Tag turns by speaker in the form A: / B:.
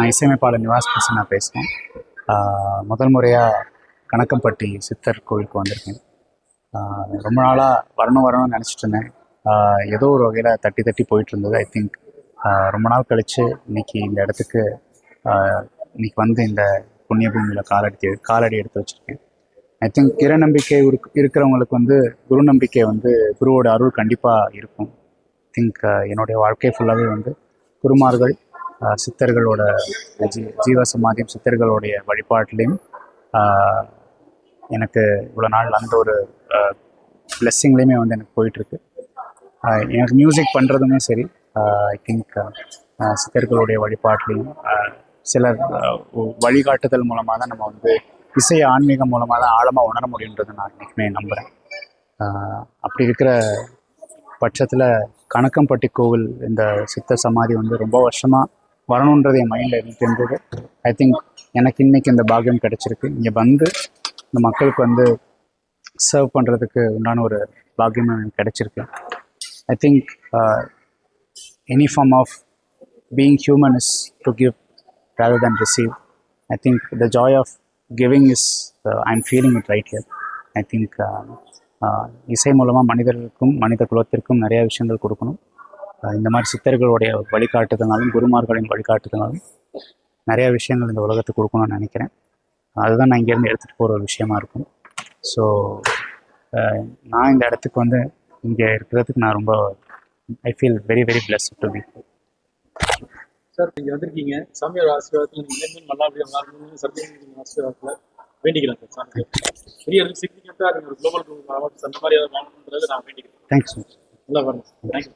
A: நான் இசையமைப்பாளர் நிவாஸ் பிரசன்னா பேசுகிறேன் முதல் முறையாக கணக்கம்பட்டி சித்தர் கோவிலுக்கு வந்திருக்கேன். ரொம்ப நாளாக வரணும் வரணும்னு நினச்சிட்டு இருந்தேன். ஏதோ ஒரு வகையில் தட்டி தட்டி போயிட்டு இருந்தது. ஐ திங்க் ரொம்ப நாள் கழித்து இன்னைக்கு இந்த இடத்துக்கு இன்னைக்கு வந்து இந்த புண்ணிய பூமியில் காலடி காலடி எடுத்து வச்சுருக்கேன். ஐ திங்க் இறை நம்பிக்கை இருக்கிறவங்களுக்கு வந்து குரு நம்பிக்கை வந்து குருவோட அருள் கண்டிப்பாக இருக்கும். திங்க் என்னுடைய வாழ்க்கை ஃபுல்லாகவே வந்து குருமார்கள் சித்தர்களோட ஜீ ஜீவசமாதியும் சித்தர்களுடைய வழிபாட்டிலையும் எனக்கு இவ்வளோ நாள் அந்த ஒரு பிளெஸ்ஸிங்லேயுமே வந்து எனக்கு போயிட்டுருக்கு. எனக்கு மியூசிக் பண்ணுறதுமே சரி. ஐ திங்க் சித்தர்களுடைய வழிபாட்டிலையும் சில சிலர் வழிகாட்டுதல் மூலமாக தான் நம்ம வந்து இசை ஆன்மீகம் மூலமாக தான் ஆழமாக உணர முடியுன்றதை நான் என்றைக்குமே நம்புகிறேன் அப்படி இருக்கிற பட்சத்தில் கணக்கம்பட்டி கோவில் இந்த சித்தர் சமாதி வந்து ரொம்ப வருஷமாக வரணுன்றது என் மைண்டில் இருந்துட்டு இருந்தது. ஐ திங்க் எனக்கு இன்னைக்கு இந்த பாகியம் கிடச்சிருக்கு. இங்கே வந்து இந்த மக்களுக்கு வந்து சர்வ் பண்ணுறதுக்கு உண்டான ஒரு பாக்கியம் எனக்கு கிடைச்சிருக்கு. I think any form of being human is to give rather than receive I think the joy of giving is I am feeling it right here I think இசை மூலமாக மனிதர்களுக்கும் மனித குலத்திற்கும் நிறையா விஷயங்கள் கொடுக்கணும். இந்த மாதிரி சித்தர்களுடைய வழிகாட்டுதனாலும் குருமார்களின் வழிகாட்டுதனாலும் நிறைய விஷயங்கள் இந்த உலகத்துக்கு கொடுக்கணும்னு நினைக்கிறேன். அதுதான் நான் இங்கேருந்து எடுத்துகிட்டு போகிற ஒரு விஷயமா இருக்கும். ஸோ நான் இந்த இடத்துக்கு வந்து இங்கே இருக்கிறதுக்கு நான் ரொம்ப I feel very very pleased to be
B: sir நீங்க வந்திருக்கீங்க. சாமியார் ஆசீர்வாதத்தில் நீங்க மேலும் நல்லபடியாக விளாடணும்னு சத்தியம் ஆசீர்வாதத்தில் வேண்டிக்கிறேன் சார் சாமி பெரிய சிக்னிஃபிகண்டாக ஒரு குளோபல் அவார்ட்ஸ் அந்த மாதிரி நான் வேண்டிக்கிறேன்.
A: தேங்க்ஸ்
B: நல்லா வரணும். தேங்க்யூ